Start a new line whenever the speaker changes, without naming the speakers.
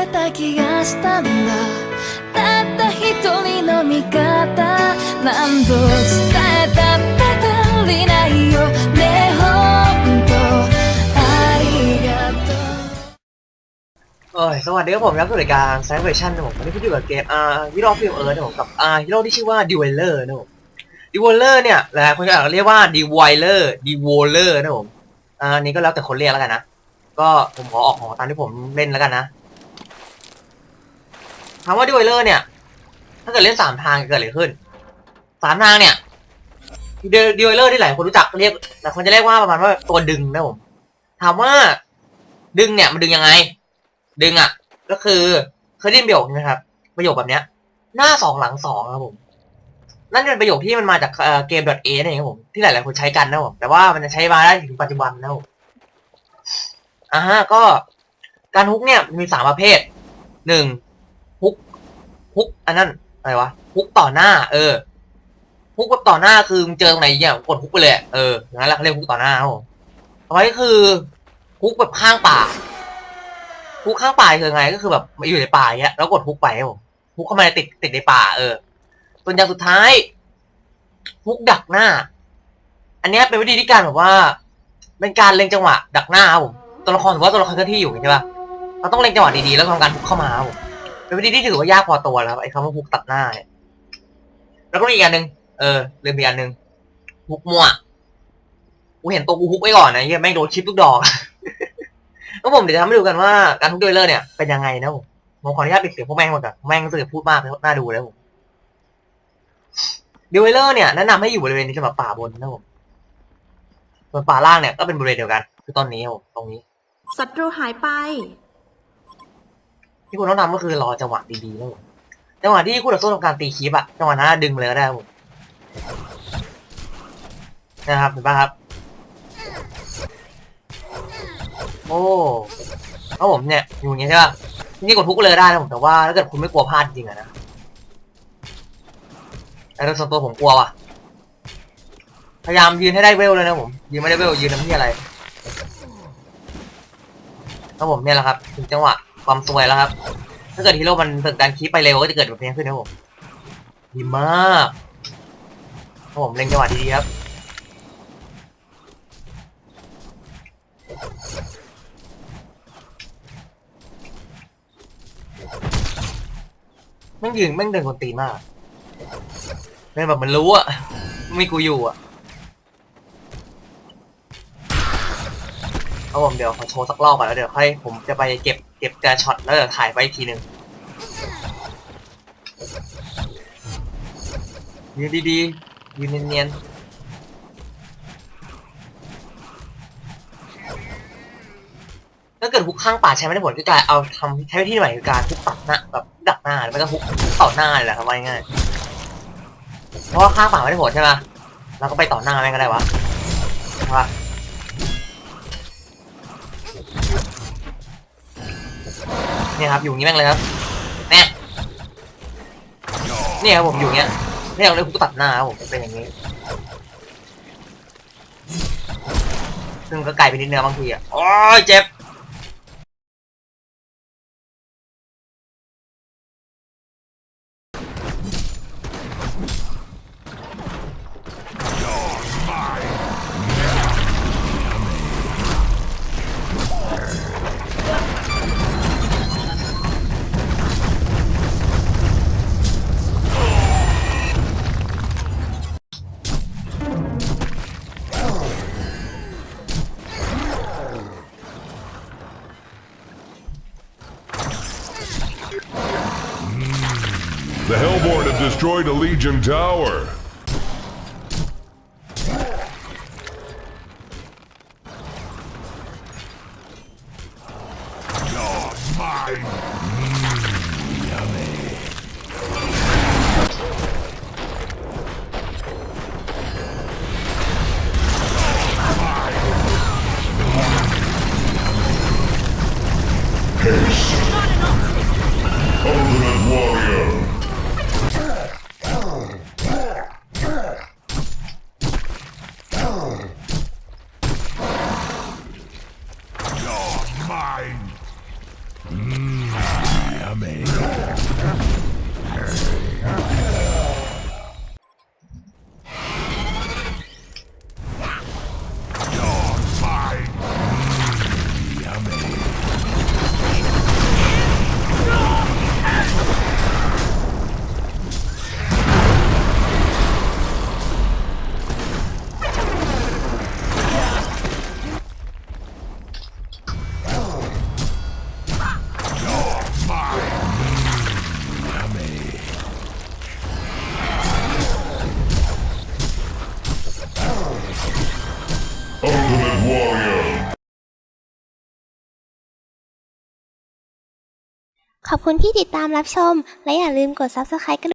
れた気がしたんだたった一人の味方何度伝えたって足りないよねほんとありがとう
เอ้ยสวัสดีครับผมรับสู่รายการไซเวอร์ชันนะผมวันนี้พี่อยู่กับเกมอ่าฮีโร่ฟิลเอิร์นะผมกับอ่าฮีโร่ที่ชื่อว่าดิวเลอร์นะผมดิวเลอร์เนี่ยหลายคนจะเรียกว่าดิวเลอร์ดิวเลอร์นะผมอ่าอันนี้ก็แล้วแต่คนเรียกแล้วกันนะ ก็ผมขอออกของตามที่ผมเล่นแล้วกันนะ ถามว่าดิวเลอร์เนี่ย ถ้าเกิดเล่นสามทางจะเกิดอะไรขึ้นสามทางเนี่ยดิวเลอร์ที่หลายคนรู้จักเรียกหลายคนจะเรียกว่าประมาณว่าตัวดึงนะผมถามว่าดึงเนี่ยมันดึงยังไง ดึงอะ ก็คือเคยได้ยินประโยคนะครับ ประโยคแบบเนี้ย หน้าสองหลังสองครับผมนั่นเป็นประโยคที่มันมาจากเกม .a นั่นเองครับผมที่หลาย ๆ คนใช้กันนะผมแต่ว่ามันจะใช้มาได้ถึงปัจจุบันนะผมอ่าฮะก็การฮุกเนี่ยมีสามประเภทหนึ่ง ฮุกอันนั้นอะไรวะฮุกต่อหน้า เออฮุกแบบต่อหน้าคือมึงเจอตรงไหนเนี่ยกดฮุกไปเลยเอออย่างนั้นแหละเขาเรียกฮุกต่อหน้าครับผมต่อไปก็คือฮุกแบบข้างป่าฮุกข้างป่าคือไงก็คือแบบอยู่ในป่าเงี้ยแล้วกดฮุกไปครับผมฮุกเข้ามาติดติดในป่า เออส่วนอย่างสุดท้ายฮุกดักหน้า อันนี้เป็นวิธีที่การแบบว่า เป็นการเล็งจังหวะ ดักหน้าครับผมตัวละครถือว่าตัวละครเคลื่อนที่อยู่ใช่ปะเราต้องเล็งจังหวะดีๆแล้วทำการฮุกเข้ามาครับผม เป็นวิธีที่ถือว่ายากพอตัวแล้วไอ้คำว่าฮุกตัดหน้าเนี่ยแล้วก็มีอีกอันหนึ่งเออลืมอีกอันหนึ่งฮุกมั่วกูเห็นตัวกูฮุกไว้ก่อนนะเฮียแม่งโดนชิปทุกดอกก็ผมเดี๋ยวทำให้ดูกันว่าการทุกเด้วยเลอร์เนี่ยเป็นยังไงนะผมผมขออนุญาตปิดเสียงพวกแม่งหมดก่อนแม่งรู้สึกพูดมากน่าดูแล้วผมเดิวเลอร์เนี่ยแนะนำให้อยู่บริเวณนี้สำหรับป่าบนนะผมส่วนป่าล่างเนี่ยก็เป็นบริเวณเดียวกัน คือต้นนี้ผมตรงนี้
ศัตรูหายไป
ที่คุณต้องทำก็คือรอจังหวะดีๆนะผมจังหวะที่คู่ต่อสู้ทำการตีคีบอะจังหวะนั้นดึงเลยก็ได้ผมนะครับเห็นปะครับ โอ้เอาผมเนี่ยอยู่อย่างเงี้ยใช่ปะนี่กดทุกเลยได้นะผมแต่ว่าถ้าเกิดคุณไม่กลัวพลาดจริงอะนะแต่โดยส่วนตัวผมกลัวว่ะพยายามยืนให้ได้เวลเลยนะผมยืนไม่ได้เวลยืนทำที่อะไรแล้วผมเนี่ยแหละครับถึงจังหวะ ความสวยแล้วครับ ถ้าเกิดฮีโร่มันฝึกการคีไปเร็วก็จะเกิดแบบนี้ขึ้นนะผมดีมากครับผมเล็งจังหวะดีๆครับแม่งยืนแม่งเดินคนตีมากเดินแบบมันรู้อะไม่กูอยู่อะ เอาผมเดี๋ยวขอโชว์สักรอบก่อนแล้วเดี๋ยวค่อยผมจะไปเก็บเก็บการช็อตแล้วเดี๋ยวถ่ายไว้อีกทีหนึ่งยืนดีๆยืนเนียนๆถ้าเกิดฮุกข้างป่าใช้ไม่ได้ผลก็การเอาทำใช้วิธีใหม่คือการฮุกตัดหน้าแบบดักหน้าหรือไม่ก็ฮุกต่อหน้าเลยแหละครับว่าง่ายเพราะว่าข้างป่าไม่ได้ผลใช่ไหมเราก็ไปต่อหน้าแม่งก็ได้วะใช่ปะ เนี่ยครับอยู่อย่างนี้แม่งเลยครับเนี่ยเนี่ยครับผมอยู่อย่างเงี้ยเนี่ยเราเลยฮุกตัดหน้าครับผมเป็นอย่างนี้ ซึ่งก็ไกลไปนิดเนื้อบางทีอะโอ้ยเจ็บ
destroyed a Legion tower. Haste. Ultimate Warrior. coming. Warrior.
ขอบคุณที่ติดตามรับชม และอย่าลืมกด subscribe กัน